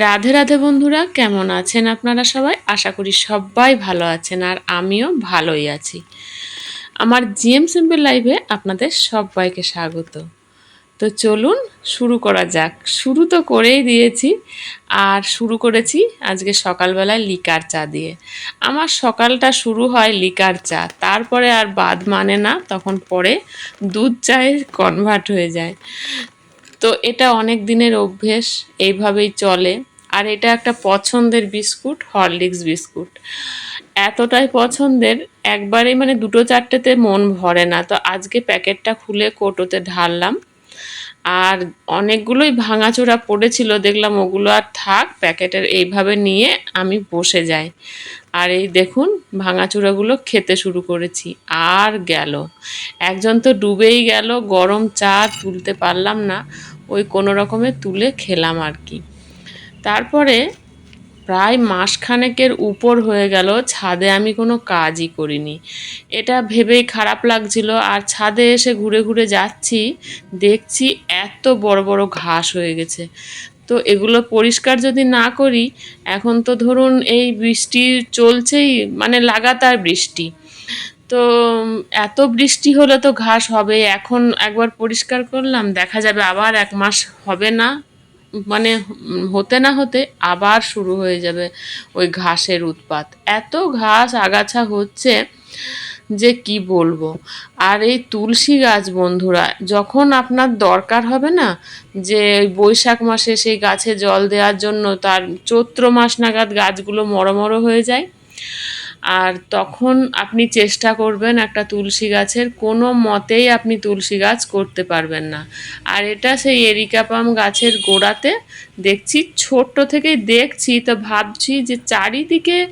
রাধে রাধে বন্ধুরা, কেমন আছেন আপনারা সবাই? আশা করি সবাই ভালো আছেন আর আমিও ভালোই আছি। আমার জিএম সিম্পল লাইভে আপনাদের সবাইকে স্বাগত। তো চলুন শুরু করা যাক। শুরু তো করেই দিয়েছি আর শুরু করেছি আজকে সকালবেলায় লিকার চা দিয়ে। আমার সকালটা শুরু হয় লিকার চা, তারপরে আর বাদ মানে না, তখন পরে দুধ চায়ে কনভার্ট হয়ে যায়। তো এটা অনেক দিনের অভ্যেস, এইভাবেই চলে। আর এটা একটা পছন্দের বিস্কুট, হরলিক্স বিস্কুট। এতটাই পছন্দের, একবারেই মানে দুটো চারটেতে মন ভরে না। তো আজকে প্যাকেটটা খুলে কোটোতে ঢাললাম। আর অনেকগুলোই ভাঙাচোরা পড়েছিল, দেখলাম ওগুলো আর থাক, প্যাকেটের এইভাবে নিয়ে আমি বসে যাই। আর এই দেখুন, ভাঙাচোরাগুলো খেতে শুরু করেছি। আর গেল। একজন তো ডুবেই গেল, গরম চা তুলতে পারলাম না। ওই কোনো রকমে তুলে খেলাম আর কি। তারপরে প্রায় মাসখানেকের উপর হয়ে গেল, ছাদে আমি কোনো কাজই করিনি। এটা ভেবেই খারাপ লাগছিল, আর ছাদে এসে ঘুরে ঘুরে যাচ্ছি, দেখছি এত বড় বড় ঘাস হয়ে গেছে। তো এগুলো পরিষ্কার যদি না করি, এখন তো ধরুন এই বৃষ্টি চলছেই মানে লাগাতার বৃষ্টি। তো এত বৃষ্টি হলে তো ঘাস হবে, এখন একবার পরিষ্কার করলাম, দেখা যাবে আবার এক মাস হবে না মানে হতে না হতে আবার শুরু হয়ে যাবে ওই ঘাসের উৎপাত। এত ঘাস আগাছা হচ্ছে যে কি বলব? আর এই তুলসী গাছ বন্ধুরা, যখন আপনার দরকার হবে না যে বৈশাখ মাসে সেই গাছে জল দেওয়ার জন্য তার চৈত্র মাস নাগাদ গাছগুলো মরো মরো হয়ে যায় আর তখন আপনি চেষ্টা করবেন একটা তুলসী গাছের কোনো মতেই আপনি তুলসী গাছ করতে পারবেন না। আর এটা সেই এরিকাপাম গাছের গোড়াতে দেখছি, ছোট্ট থেকেই দেখছি, তো ভাবছি যে চারিদিকে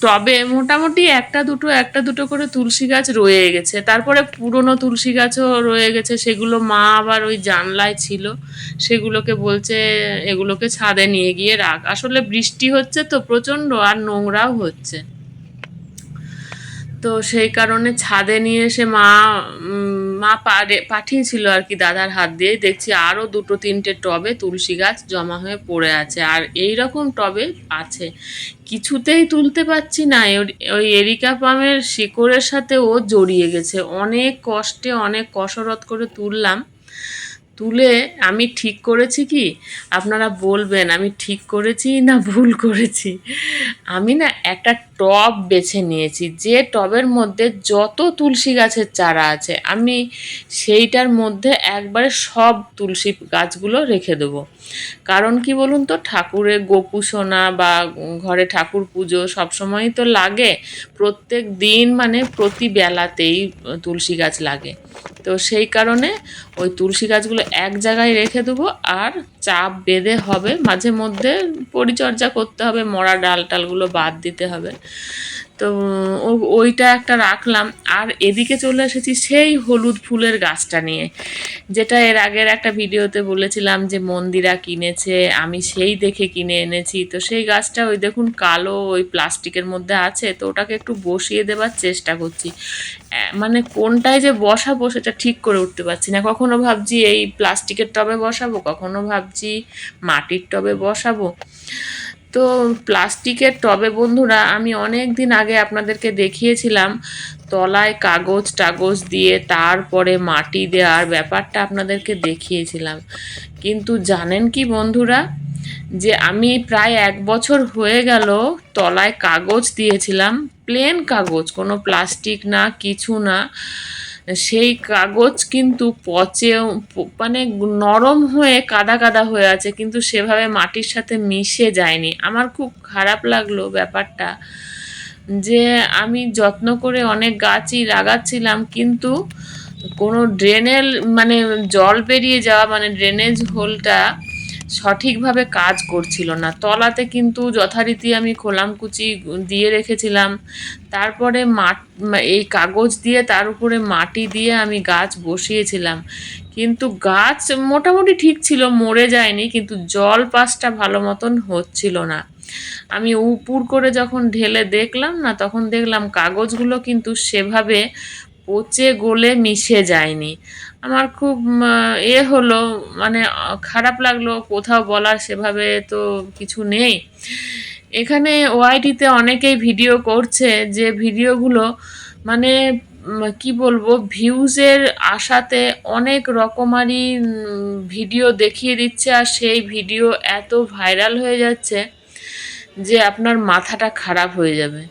টবে মোটামুটি একটা দুটো একটা দুটো করে তুলসী গাছ রয়ে গেছে। তারপরে পুরনো তুলসী গাছও রয়ে গেছে, সেগুলো মা আবার ওই জানলায় ছিল, সেগুলোকে বলছে এগুলোকে ছাদে নিয়ে গিয়ে রাখ। আসলে বৃষ্টি হচ্ছে তো প্রচণ্ড, আর নোংরাও হচ্ছে। তো সেই কারণে ছাদে নিয়ে এসে মা মা পাঠিয়েছিল আর কি দাদার হাত দিয়ে দেখছি আরও দুটো তিনটে টবে তুলসী গাছ জমা হয়ে পড়ে আছে। আর এই রকম টবে আছে। কিছুতেই তুলতে পারছি না। ওই এরিকা পামের শিকড়ের সাথে ও জড়িয়ে গেছে। অনেক কষ্টে, অনেক কসরত করে তুললাম। তুলে আমি ঠিক করেছি কি? আপনারা বলবেন, আমি ঠিক করেছি না ভুল করেছি? আমি না একটা টব বেছে নিয়েছি। যে টবের মধ্যে যত তুলসী গাছের চারা আছে, আমি সেইটার মধ্যে একবারে সব তুলসী গাছগুলো রেখে দেবো। কারণ কি বলুন তো ঠাকুরের গোপুসোনা বা ঘরে ঠাকুর পুজো সবসময়ই তো লাগে। প্রত্যেক দিন মানে প্রতি বেলাতেই তুলসী গাছ লাগে। তো সেই কারণে ওই তুলসী গাছগুলো এক জায়গায় রেখে দেবো আর চাপ বেঁধে হবে মাঝে মধ্যে পরিচর্যা করতে হবে মরা ডাল টালগুলো বাদ দিতে হবে। তো ওইটা একটা রাখলাম। আর এদিকে চলে এসেছি সেই হলুদ ফুলের গাছটা নিয়ে। যেটা এর আগের একটা ভিডিওতে বলেছিলাম যে মন্দিরা কিনেছে, আমি সেই দেখে কিনে এনেছি। তো সেই গাছটা ওই দেখুন কালো ওই প্লাস্টিকের মধ্যে আছে, তো ওটাকে একটু বসিয়ে দেবার চেষ্টা করছি। মানে কোনটায় যে বসাবো সেটা ঠিক করে উঠতে পারছি না। কখনো ভাবছি এই প্লাস্টিকের টবে বসাবো, কখনো ভাবছি মাটির টবে বসাবো। তো প্লাস্টিকের টবে বন্ধুরা, আমি অনেক দিন আগে আপনাদেরকে দেখিয়েছিলাম, তলায় কাগজ টাগজ দিয়ে তারপরে মাটি দেওয়ার ব্যাপারটা আপনাদেরকে দেখিয়েছিলাম। কিন্তু জানেন কি বন্ধুরা, যে আমি প্রায় এক বছর হয়ে গেল তলায় কাগজ দিয়েছিলাম, প্লেন কাগজ, কোনো প্লাস্টিক না, কিছু না। সেই কাগজ কিন্তু পচেও মানে নরম হয়ে, কাদা কাদা হয়ে আছে, কিন্তু সেভাবে মাটির সাথে মিশে যায়নি। আমার খুব খারাপ লাগল ব্যাপারটা, যে আমি যত্ন করে অনেক গাছই লাগাচ্ছিলাম, কিন্তু কোনো ড্রেনের মানে জল বেরিয়ে যাওয়া মানে ড্রেনেজ হোলটা সঠিকভাবে কাজ করছিল না। তলাতে কিন্তু যথারীতি আমি খোলামকুচি দিয়ে রেখেছিলাম। তারপরে মাট, এই কাগজ দিয়ে তার উপরে মাটি দিয়ে আমি গাছ বসিয়েছিলাম। কিন্তু গাছ মোটামুটি ঠিক ছিল, মরে যায়নি, কিন্তু জল পাসটা ভালো মতন হচ্ছিল না। আমি উপুর করে যখন ঢেলে দেখলাম না, তখন দেখলাম কাগজগুলো কিন্তু সেভাবে পচে গলে মিশে যায়নি। আমার খুব এ হলো মানে খারাপ লাগল, কোথাও বলার সেভাবে তো কিছু নেই। এখানে ওআইটিতে অনেকেই ভিডিও করছে যে ভিডিওগুলো মানে কি বলব, ভিউজের আশাতে অনেক রকমারি ভিডিও দেখিয়ে দিচ্ছে আর সেই ভিডিও এত ভাইরাল হয়ে যাচ্ছে। যে আপনার মাথাটা খারাপ হয়ে যাবে।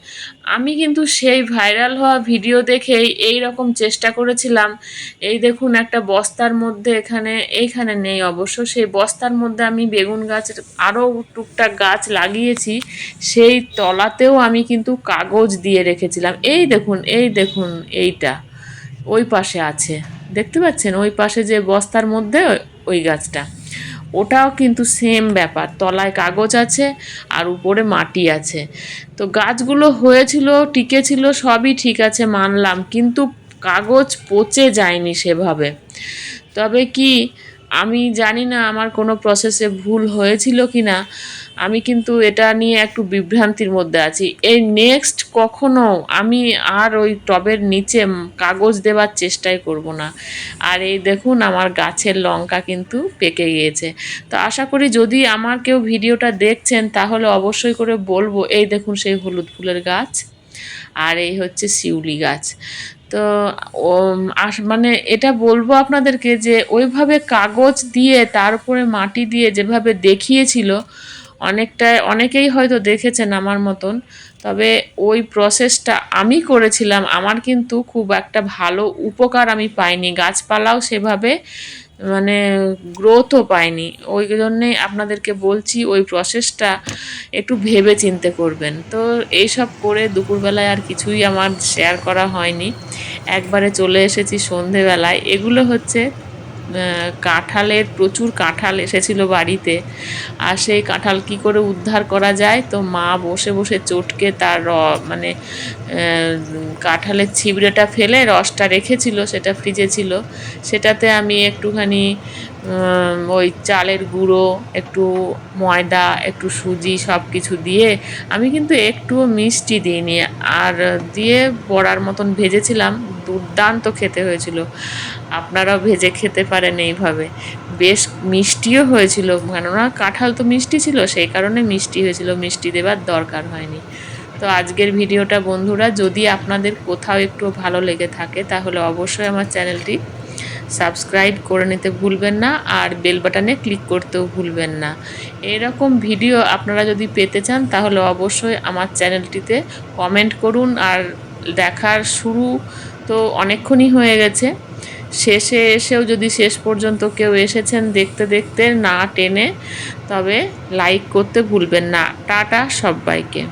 আমি কিন্তু সেই ভাইরাল হওয়া ভিডিও দেখেই এই রকম চেষ্টা করেছিলাম। এই দেখুন একটা বস্তার মধ্যে এখানে, এইখানে নেই অবশ্য। সেই বস্তার মধ্যে আমি বেগুন গাছ আরও টুকটাক গাছ লাগিয়েছি। সেই তলাতেও আমি কিন্তু কাগজ দিয়ে রেখেছিলাম। এই দেখুন এই দেখুন, এইটা ওই পাশে আছে। দেখতে পাচ্ছেন? ওই পাশে যে বস্তার মধ্যে ওই- ওই গাছটা। ওটাও কিন্তু সেম ব্যাপার। তলায় কাগজ আছে আর উপরে মাটি আছে। তো গাছগুলো হয়েছিল, টিকেছিল, সবই ঠিক আছে, মানলাম। কিন্তু কাগজ পচে যায়নি সেভাবে। তবে কি, আমি জানি না আমার কোনো প্রসেসে ভুল হয়েছিল কি না আমি কিন্তু এটা নিয়ে একটু বিভ্রান্তির মধ্যে আছি। এই নেক্সট কখনো আমি আর ওই টবের নিচে কাগজ দেওয়ার চেষ্টাই করব না। আর এই দেখুন আমার গাছের লঙ্কা কিন্তু পেকে গিয়েছে। তো আশা করি যদি আমার কেউ ভিডিওটা দেখছেন, তাহলে অবশ্যই করে বলব, এই দেখুন সেই হলুদ ফুলের গাছ আর এই হচ্ছে শিউলি গাছ। তো মানে এটা বলব আপনাদেরকে যে ওইভাবে কাগজ দিয়ে, তার উপরে মাটি দিয়ে যেভাবে দেখিয়েছিল অনেকটা অনেকেই হয়তো দেখেছেন আমার মতন, তবে ওই প্রসেসটা আমি করেছিলাম, আমার কিন্তু খুব একটা ভালো উপকার আমি পাইনি। গাছপালাও সেভাবে মানে গ্রোথও পাইনি। ওই জন্যেই আপনাদেরকে বলছি, ওই প্রসেসটা একটু ভেবে চিনতে করবেন। তো এইসব করে দুপুরবেলায় আর কিছুই আমার শেয়ার করা হয়নি। একবারে চলে এসেছি সন্ধেবেলায়। এগুলো হচ্ছে কাঁঠালের প্রচুর কাঁঠাল এসেছিল বাড়িতে। আর সেই কাঁঠাল কি করে উদ্ধার করা যায়? তো মা বসে বসে চটকে তার র মানে কাঁঠালের ছিবড়েটা ফেলে রসটা রেখেছিল, সেটা ফ্রিজে ছিল। সেটাতে আমি একটুখানি ওই চালের গুঁড়ো, একটু ময়দা, একটু সুজি সব কিছু দিয়ে আমি কিন্তু একটুও মিষ্টি দিইনি। আর দিয়ে বড়ার মতন ভেজেছিলাম, দুর্দান্ত খেতে হয়েছিল। আপনারাও ভেজে খেতে পারেন এইভাবে। বেশ মিষ্টিও হয়েছিল, কেননা কাঁঠাল তো মিষ্টি ছিল, সেই কারণে মিষ্টি হয়েছিল, মিষ্টি দেবার দরকার হয়নি। তো আজকের ভিডিওটা বন্ধুরা, যদি আপনাদের কোথাও একটু ভালো লেগে থাকে, তাহলে অবশ্যই আমার চ্যানেলটি সাবস্ক্রাইব করে নিতে ভুলবেন না আর বেল বাটনে ক্লিক করতেও ভুলবেন না। এরকম ভিডিও আপনারা যদি পেতে চান, তাহলে অবশ্যই আমার চ্যানেলটিতে কমেন্ট করুন আর দেখার শুরু তো অনেকক্ষণই হয়ে গেছে। শেষে এসেও যদি শেষ পর্যন্ত কেউ এসেছেন দেখতে দেখতে না টেনে, তবে লাইক করতে ভুলবেন না। টাটা সবাইকে।